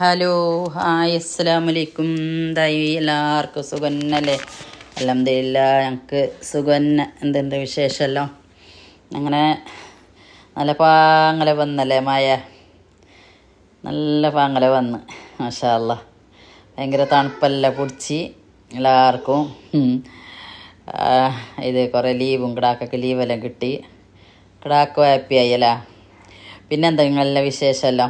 Hello hi അസ്സലാം വലൈക്കും ദൈവി എല്ലാവർക്കും സുഖന്നല്ലേ? അലഹമില്ല ഞങ്ങൾക്ക് സുഖന്ന. എന്തെന്ത് വിശേഷമല്ലോ അങ്ങനെ നല്ല പാങ്ങല വന്നല്ലേ മായ നല്ല പാങ്ങല വന്ന് മാഷാല്ല ഭയങ്കര തണുപ്പല്ല പിടിച്ച് എല്ലാവർക്കും ഇത് കുറേ ലീവും കിടാക്കൊക്കെ ലീവെല്ലാം കിട്ടി. കിടാക്കും ഹാപ്പി ആയല്ലേ പിന്നെന്താ നിങ്ങളെല്ലാം വിശേഷമല്ലോ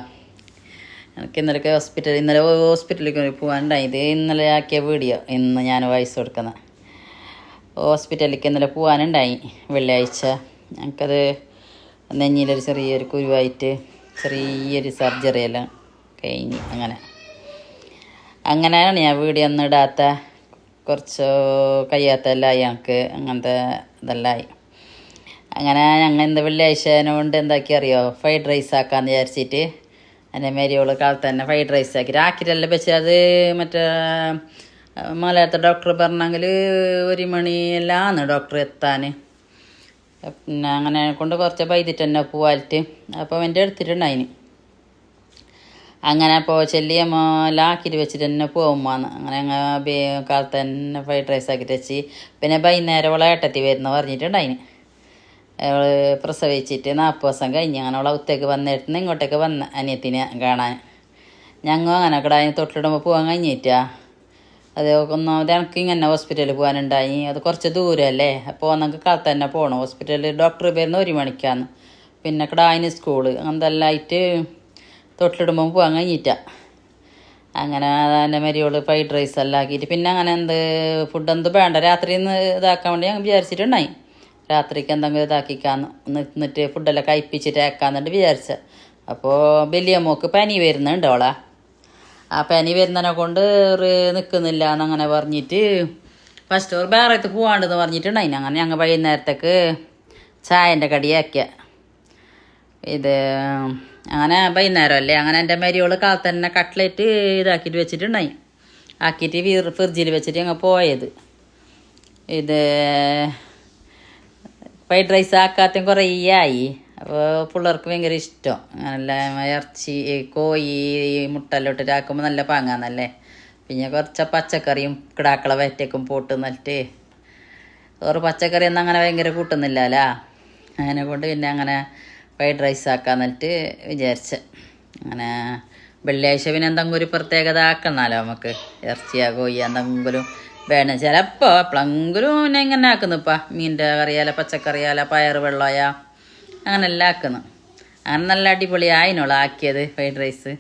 എനിക്ക് ഇന്നലെ ഹോസ്പിറ്റൽ ഇന്നലെ ഹോസ്പിറ്റലിലേക്ക് പോകാനുണ്ടായി. ഇത് ഇന്നലെ ആക്കിയ വീഡിയോ ഇന്ന് ഞാൻ വയസ്സ് കൊടുക്കുന്ന. ഹോസ്പിറ്റലിലേക്ക് ഇന്നലെ പോകാനുണ്ടായി വെള്ളിയാഴ്ച. ഞങ്ങൾക്കത് നെഞ്ഞിലൊരു ചെറിയൊരു കുരുവായിട്ട് ചെറിയൊരു സർജറി എല്ലാം കഴിഞ്ഞ് അങ്ങനെ. അങ്ങനെയാണ് ഞാൻ വീഡിയോ ഒന്നും ഇടാത്ത. കുറച്ച് കഴിയാത്തെല്ലാം ആയി ഞങ്ങൾക്ക്. അങ്ങനത്തെ ഇതെല്ലാം അങ്ങനെ ഞങ്ങൾ എന്താ വെള്ളിയാഴ്ച കൊണ്ട് എന്താക്കി അറിയോ? ഫ്രൈഡ് റൈസ് ആക്കാമെന്ന് വിചാരിച്ചിട്ട് എന്റെ മേരിയോൾ കാലത്ത് തന്നെ ഫ്രൈഡ് റൈസ് ആക്കി. ആക്കിയിട്ടല്ല വെച്ചാൽ അത് മറ്റേ മലയാളത്തെ ഡോക്ടർ പറഞ്ഞെങ്കിൽ ഒരു മണിയെല്ലാമാണ് ഡോക്ടർ എത്താൻ പിന്നെ അങ്ങനെ കൊണ്ട് കുറച്ച് പൈതിട്ട് തന്നെ പോവാലിട്ട് അപ്പോൾ എന്റെ എടുത്തിട്ടുണ്ടായിന് അങ്ങനെ അപ്പോൾ ചെല്ലിയമ്മ ലാക്കിയിട്ട് വെച്ചിട്ട് തന്നെ പോകുമ്പോന്ന് അങ്ങനെ അങ്ങ് കാലത്ത് തന്നെ ഫ്രൈഡ് റൈസ് ആക്കിയിട്ട് വെച്ച്. പിന്നെ വൈകുന്നേരം അവളെ ഏട്ടത്തി വരുന്ന പറഞ്ഞിട്ടുണ്ടായിന്. അവൾ പ്രസവിച്ചിട്ട് നാൽപ്പത് ദിവസം കഴിഞ്ഞ് അങ്ങനെ അവളെ ഉത്തേക്ക് വന്നിട്ട് ഇങ്ങോട്ടേക്ക് വന്ന അനിയത്തിനെ കാണാൻ. ഞങ്ങൾ അങ്ങനെ കിടായി തൊട്ടിടുമ്പോൾ പോകാൻ കഴിഞ്ഞിട്ടാ. അത് ഒന്നാമത് എനിക്ക് ഇങ്ങനെ ഹോസ്പിറ്റലിൽ പോകാനുണ്ടായി അത് കുറച്ച് ദൂരമല്ലേ അപ്പോൾ നമുക്ക് കാലത്ത് തന്നെ പോകണം ഹോസ്പിറ്റലിൽ ഡോക്ടർ പേരുന്ന ഒരു മണിക്കാന്ന്. പിന്നെ കിടായിന് സ്കൂൾ അങ്ങനത്തെ എല്ലാം ആയിട്ട് തൊട്ടിലിടുമ്പോൾ പോകാൻ കഴിഞ്ഞിട്ടാ. അങ്ങനെ അതിന്റെ മരിയോൾ ഫ്രൈഡ് റൈസ് എല്ലാം ആക്കിയിട്ട്. പിന്നെ അങ്ങനെ എന്ത് ഫുഡ് എന്ത് വേണ്ട. രാത്രി ഇന്ന് ഇതാക്കാൻ വേണ്ടി ഞങ്ങൾ വിചാരിച്ചിട്ടുണ്ടായി. രാത്രിക്ക് എന്തെങ്കിലും ഇതാക്കിക്കാന്ന് നിന്നിട്ട് ഫുഡെല്ലാം കഴിപ്പിച്ചിട്ട് ആക്കാന്നിട്ട് വിചാരിച്ച. അപ്പോൾ വലിയ മോക്ക് പനി വരുന്നുണ്ട് അവളെ ആ പനി വരുന്നതിനെ കൊണ്ട് നിൽക്കുന്നില്ല എന്നങ്ങനെ പറഞ്ഞിട്ട് ഫസ്റ്റ് ഒരു വേറെത്ത് പോവാണ്ടെന്ന് പറഞ്ഞിട്ടുണ്ടായിന്. അങ്ങനെ ഞങ്ങൾ വൈകുന്നേരത്തേക്ക് ചായന്റെ കടിയാക്കിയ. ഇത് അങ്ങനെ വൈകുന്നേരമല്ലേ അങ്ങനെ എന്റെ മരിയോൾ കാലത്ത് തന്നെ കട്ട്ലറ്റ് ഇതാക്കിയിട്ട് വെച്ചിട്ടുണ്ടായി ആക്കിയിട്ട് ഫ്രിഡ്ജിൽ വെച്ചിട്ട് ഞങ്ങൾ പോയത്. ഇത് ഫ്രൈഡ് റൈസ് ആക്കാത്തും കുറേ ആയി അപ്പോൾ പിള്ളേർക്ക് ഭയങ്കര ഇഷ്ടം. നല്ല ഇറച്ചി കോഴി മുട്ടെല്ലാം ഇട്ടിട്ട് ആക്കുമ്പോൾ നല്ല പാങ്ങാന്നല്ലേ? പിന്നെ കുറച്ച് പച്ചക്കറിയും കിടാക്കള വയറ്റക്കും പോട്ട് നല്ലിട്ട് ഒരു പച്ചക്കറി ഒന്നും അങ്ങനെ ഭയങ്കര കൂട്ടുന്നില്ലല്ലോ അങ്ങനെ കൊണ്ട് പിന്നെ അങ്ങനെ ഫ്രൈഡ് റൈസ് ആക്കാൻ എന്നിട്ട് വിചാരിച്ച്. അങ്ങനെ വെള്ളിയാഴ്ച പിന്നെ എന്തെങ്കിലും ഒരു പ്രത്യേകത ആക്കണമല്ലോ നമുക്ക്. ഇറച്ചിയാ കോഴിയാ എന്തെങ്കിലും വേണം. ചിലപ്പോൾ എപ്പോഴെങ്കിലും പിന്നെ ഇങ്ങനെ ആക്കുന്നുപ്പാ മീന്റെ കറിയാല പച്ചക്കറിയാല പയർ വെള്ളമായ അങ്ങനെ എല്ലാം ആക്കുന്നു. അങ്ങനെ നല്ല അടിപൊളി ആയിനോളം ആക്കിയത് ഫ്രൈഡ് റൈസ്.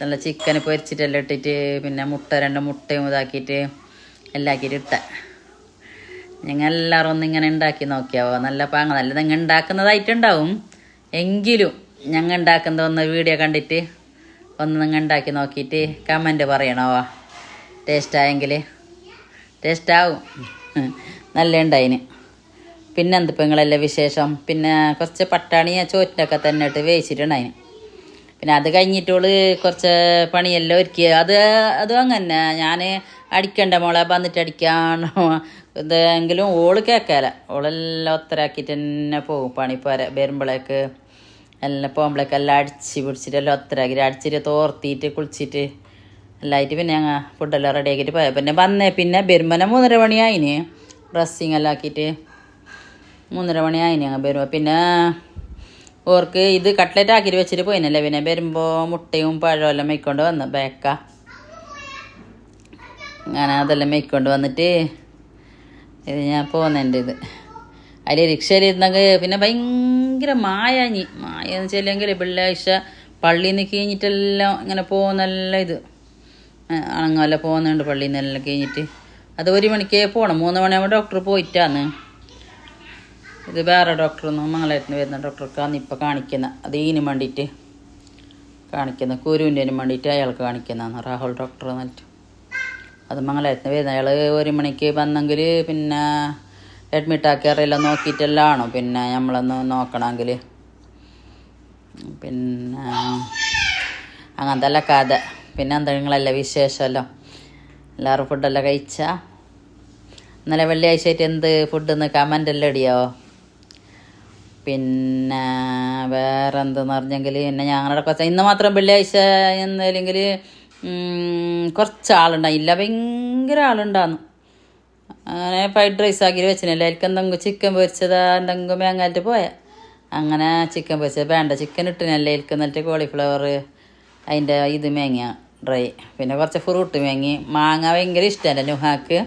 നല്ല ചിക്കൻ പൊരിച്ചിട്ടെല്ലാം ഇട്ടിട്ട് പിന്നെ മുട്ട രണ്ട് മുട്ടയും ഇതാക്കിയിട്ട് എല്ലാം ആക്കിയിട്ട് ഇട്ട. ഞങ്ങൾ എല്ലാവരും ഒന്ന് ഇങ്ങനെ ഉണ്ടാക്കി നോക്കിയാവോ നല്ല പാങ്ങ. നല്ല നിങ്ങൾ ഉണ്ടാക്കുന്നതായിട്ടുണ്ടാവും. എങ്കിലും ഞങ്ങൾ ഉണ്ടാക്കുന്ന ഒന്ന് വീഡിയോ കണ്ടിട്ട് ഒന്ന് നിങ്ങൾ ഉണ്ടാക്കി നോക്കിയിട്ട് കമന്റ് പറയണോ? ടേസ്റ്റ് ആയെങ്കിൽ ടേസ്റ്റ് ആവും നല്ല ഉണ്ടായിന് പിന്നെ എന്ത് വിശേഷം? പിന്നെ കുറച്ച് പട്ടാണി ചോറ്റിനൊക്കെ തന്നെ ഇട്ട് വേവിച്ചിട്ടുണ്ടായിന്. പിന്നെ അത് കഴിഞ്ഞിട്ടോൾ കുറച്ച് പണിയെല്ലാം ഒരുക്കി. അത് അതും അങ്ങനെ ഞാൻ അടിക്കണ്ട മോളെ വന്നിട്ട് അടിക്കാണോ. ഇതെങ്കിലും ഓൾ കേൾക്കാല ഓളെല്ലാം ഒത്തരാക്കിയിട്ട് തന്നെ പോകും പണി പോര വരുമ്പോഴേക്ക് എല്ലാം പോകുമ്പോഴേക്ക് എല്ലാം അടിച്ച് പിടിച്ചിട്ട് എല്ലാം ഒത്തരാക്കിയിട്ട് അടിച്ചിട്ട് തോർത്തിയിട്ട് കുളിച്ചിട്ട് എല്ലായിട്ട് പിന്നെ ഞങ്ങൾ ഫുഡെല്ലാം റെഡി ആക്കിയിട്ട് പോയത്. പിന്നെ വന്നേ പിന്നെ ബെരുമന മൂന്നര മണിയായിന്. ഡ്രസ്സിങ് എല്ലാം ആക്കിയിട്ട് മൂന്നര മണിയായിന് ഞങ്ങൾ വരുമ്പോൾ പിന്നെ ഓർക്ക് ഇത് കട്ട്ലറ്റ് ആക്കിയിട്ട് വെച്ചിട്ട് പോയിനല്ലേ? പിന്നെ വരുമ്പോൾ മുട്ടയും പഴവും എല്ലാം മേയ്ക്കൊണ്ട് വന്ന്. ബേക്ക. അങ്ങനെ അതെല്ലാം മേയ്ക്കൊണ്ട് വന്നിട്ട് ഇത് ഞാൻ പോകുന്നുണ്ട് ഇത്. അതിൽ റിക്ഷയിൽ ഇരുന്നെങ്കിൽ പിന്നെ ഭയങ്കര മായാഞ്ഞി മായ എന്ന് വെച്ചില്ലെങ്കിൽ വെള്ളിയാഴ്ച പള്ളിയിൽ നിന്ന് കഴിഞ്ഞിട്ടെല്ലാം ഇങ്ങനെ പോകുന്നെല്ലാം ഇത്. അണങ്ങെല്ലാം പോകുന്നുണ്ട് പള്ളിയിൽ നിന്നെല്ലാം കഴിഞ്ഞിട്ട്. അത് ഒരു മണിക്കേ പോകണം മൂന്ന് മണിയാകുമ്പോൾ ഡോക്ടർ പോയിട്ടാന്ന്. ഇത് വേറെ ഡോക്ടറൊന്നും മംഗളയത്തിന് വരുന്ന ഡോക്ടർക്കാണ് ഇപ്പോൾ കാണിക്കുന്നത് അത് ഇതിന് വേണ്ടിയിട്ട് കാണിക്കുന്നത് കുരുവിന്റെനും വേണ്ടിയിട്ട് അയാൾക്ക് കാണിക്കുന്നതാണ് രാഹുൽ ഡോക്ടർ എന്നിട്ട് അത് മംഗളയത്തിന് വരുന്നത് അയാൾ ഒരു മണിക്ക് വന്നെങ്കിൽ പിന്നെ അഡ്മിറ്റ് ആക്കി അറിയില്ല നോക്കിയിട്ടെല്ലാം ആണോ പിന്നെ നമ്മളൊന്ന് നോക്കണമെങ്കിൽ പിന്നെ അങ്ങനത്തെ അല്ല കഥ പിന്നെ എന്താ നിങ്ങളെല്ലാം വിശേഷമല്ലോ? എല്ലാവരും ഫുഡെല്ലാം കഴിച്ച? ഇന്നലെ വെള്ളിയാഴ്ച ആയിട്ട് എന്ത് ഫുഡ് കമന്റ് എല്ലാം ഇടിയോ? പിന്നെ വേറെ എന്തെന്ന് പറഞ്ഞെങ്കിൽ പിന്നെ ഞങ്ങളുടെ കുറച്ച് ഇന്ന് മാത്രം വെള്ളിയാഴ്ച എന്നല്ലെങ്കിൽ കുറച്ച് ആളുണ്ടായില്ല. ഭയങ്കര ആളുണ്ടാന്ന്. അങ്ങനെ ഫ്രൈഡ് റൈസ് ആക്കി വെച്ചിനല്ലേ? അതിൽക്ക് എന്തെങ്കിലും ചിക്കൻ പൊരിച്ചതാ? എന്തെങ്കിലും മേങ്ങാലിട്ട് പോയാൽ അങ്ങനെ ചിക്കൻ പൊരിച്ചത്. വേണ്ട ചിക്കൻ ഇട്ടിനല്ലേ അതിൽക്ക് എന്നിട്ട് കോളിഫ്ലവർ അതിന്റെ ഇത് മേങ്ങ ഡ്രൈ. പിന്നെ കുറച്ച് ഫ്രൂട്ട് മേങ്ങി. മാങ്ങ ഭയങ്കര ഇഷ്ടമല്ല നുഹാക്ക്.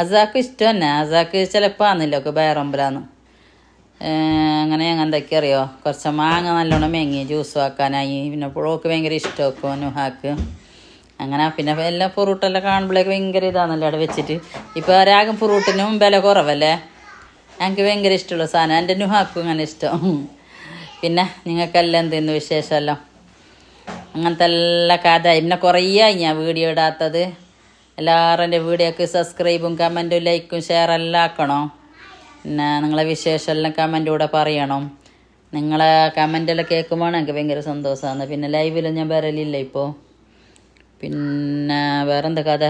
അസാക്ക് ഇഷ്ടം തന്നെ അസാക്ക് ചിലപ്പോൾ ആന്നില്ല ഒക്കെ ബേറമ്പലാന്ന് അങ്ങനെ എന്തൊക്കെ അറിയോ? കുറച്ച് മാങ്ങ നല്ലോണം മേങ്ങി ജ്യൂസ് ആക്കാനായി. പിന്നെ പുഴക്ക് ഭയങ്കര ഇഷ്ടമൊക്കെ നുഹാക്ക്. അങ്ങനെ പിന്നെ എല്ലാം ഫ്രൂട്ടെല്ലാം കാണുമ്പോഴേക്ക് ഭയങ്കര ഇതാണല്ലോ അവിടെ വെച്ചിട്ട്. ഇപ്പോൾ രാഗം ഫ്രൂട്ടിനും വില കുറവല്ലേ? എനിക്ക് ഭയങ്കര ഇഷ്ടമുള്ള സാധനം. എന്റെ നുഹാക്കും അങ്ങനെ ഇഷ്ടം. പിന്നെ നിങ്ങൾക്കെല്ലാം എന്തെന്ന് വിശേഷമല്ലോ? അങ്ങനത്തെ എല്ലാ കഥ. പിന്നെ കുറേ ഞാൻ വീഡിയോ ഇടാത്തത്. എല്ലാവരും എന്റെ വീഡിയോക്ക് സബ്സ്ക്രൈബും കമന്റും ലൈക്കും ഷെയർ എല്ലാം ആക്കണം? പിന്നെ നിങ്ങളെ വിശേഷം എല്ലാം കമന്റൂടെ പറയണം. നിങ്ങളെ കമന്റെല്ലാം കേൾക്കുമ്പോൾ എനിക്ക് ഭയങ്കര സന്തോഷമാണ്. പിന്നെ ലൈവിലും ഞാൻ വരലില്ല ഇപ്പോൾ പിന്നെ വേറെന്താ കഥ?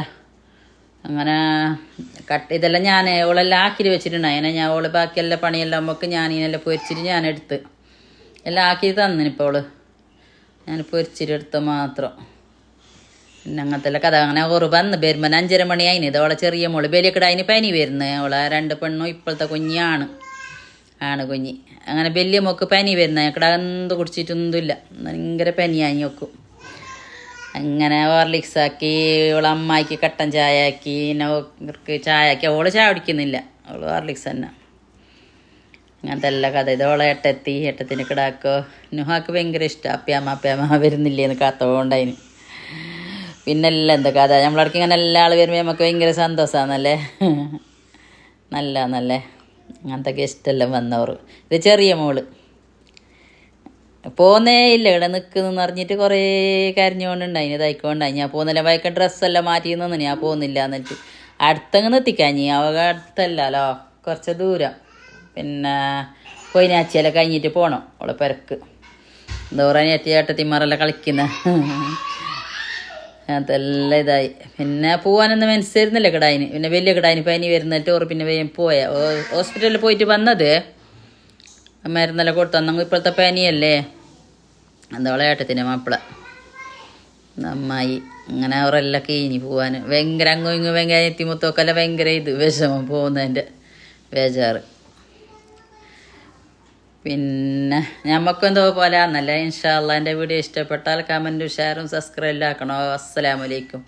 അങ്ങനെ കട്ട് ഇതെല്ലാം ഞാൻ ഓളെല്ലാം ആക്കി വെച്ചിട്ടുണ്ടായി അതിനെ ഞാൻ ഓൾ ബാക്കിയെല്ലാം പണിയെല്ലാം നമുക്ക് ഞാൻ ഇതിനെല്ലാം പൊരിച്ചിട്ട് ഞാൻ എടുത്ത് എല്ലാം ആക്കി തന്നിനിപ്പോൾ ഓൾ. പൊരിച്ചിട്ട് എടുത്ത മാത്രം. പിന്നെ അങ്ങനത്തെ കഥ. അങ്ങനെ കുറവ് വന്ന് വരുമ്പോൾ അഞ്ചര മണി അതിന് ഇത് അവളെ ചെറിയ മോൾ. ബലിയൊക്കെ അതിന് പനി വരുന്നത് അവളെ രണ്ട് പെണ്ണും ഇപ്പോഴത്തെ കുഞ്ഞാണ്. ആണ് കുഞ്ഞി. അങ്ങനെ വലിയ മോക്ക് പനി വരുന്നത് ഞങ്ങളുടെ എന്ത് കുടിച്ചിട്ടൊന്നുമില്ല. ഭയങ്കര പനിയായി നോക്കും അങ്ങനെ ഹോർലിക്സ് ആക്കി ഓളെ അമ്മായിക്ക് കട്ടൻ ചായ ആക്കി പിന്നെ ചായ ആക്കി. അവൾ ചായ കുടിക്കുന്നില്ല. അവൾ ഹോർലിക്സ് തന്നെ. അങ്ങനത്തെ എല്ലാ കഥ. ഇതോളെ ഏട്ടത്തി ഏട്ടത്തിന് കിടാക്കോ. നുഹാക്ക് ഭയങ്കര ഇഷ്ടം. അപ്പ്യാമ അപ്പ്യാമ വരുന്നില്ലേന്ന് കാത്തോണ്ടായിന്. പിന്നെല്ലാം എന്താ കഥ? നമ്മളടക്ക് ഇങ്ങനെ എല്ലാ ആൾ വരുമ്പോൾ നമുക്ക് ഭയങ്കര സന്തോഷമാണല്ലേ നല്ല നല്ലേ അങ്ങനത്തെ ഇഷ്ടമെല്ലാം വന്നവർ. ഇത് ചെറിയ മോൾ. പോന്നേ ഇല്ല. ഇവിടെ നിൽക്കുന്നെന്ന് അറിഞ്ഞിട്ട് കുറേ കരഞ്ഞുകൊണ്ടുണ്ടായി ഇതായിക്കൊണ്ടായി. ഞാൻ പോകുന്നില്ല വയക്ക ഡ്രസ്സെല്ലാം മാറ്റി നിന്ന് ഞാൻ പോകുന്നില്ല എന്നിട്ട്. അടുത്തങ്ങ് നിർത്തിക്കാഞ്ഞി അവ അടുത്തല്ലല്ലോ കുറച്ച് ദൂരം. പിന്നെ കൊയിനാച്ചിയെല്ലാം കഴിഞ്ഞിട്ട് പോകണം അവളെ പെരക്ക്. ദൂറാനിയറ്റി ഏട്ടത്തിമാരെല്ലാം കളിക്കുന്ന. അതെല്ലാം ഇതായി. പിന്നെ പോവാനൊന്നും മനസ്സിരുന്നില്ല കിടായിന്? പിന്നെ വലിയ കിടായിന് പനി വരുന്നിട്ട് ഓർ പിന്നെ പോയ. ഹോസ്പിറ്റലിൽ പോയിട്ട് വന്നത്? മരുന്നെല്ലാം കൊടുത്തു അന്നങ്ങ് ഇപ്പോഴത്തെ പനിയല്ലേ? എന്തോളെ ഏട്ടത്തിന്റെ മാപ്പിള. നന്നായി. അങ്ങനെ അവരെല്ലാം കീഞ്ഞി പോവാൻ ഭയങ്കര അങ്ങോ ഇങ്ങോ ഭയങ്കര എത്തിമുത്തൊക്കെ ഭയങ്കര ഇത് വിഷമം പോകുന്നതിന്റെ ബേജാറ്. പിന്നെ നമുക്കെന്തോ പോലെ ആന്നല്ലേ ഇൻഷാല്ല എന്റെ വീഡിയോ ഇഷ്ടപ്പെട്ടാൽ കമന്റും ഷെയറും സബ്സ്ക്രൈബിലാക്കണോ അസ്സലാമലൈക്കും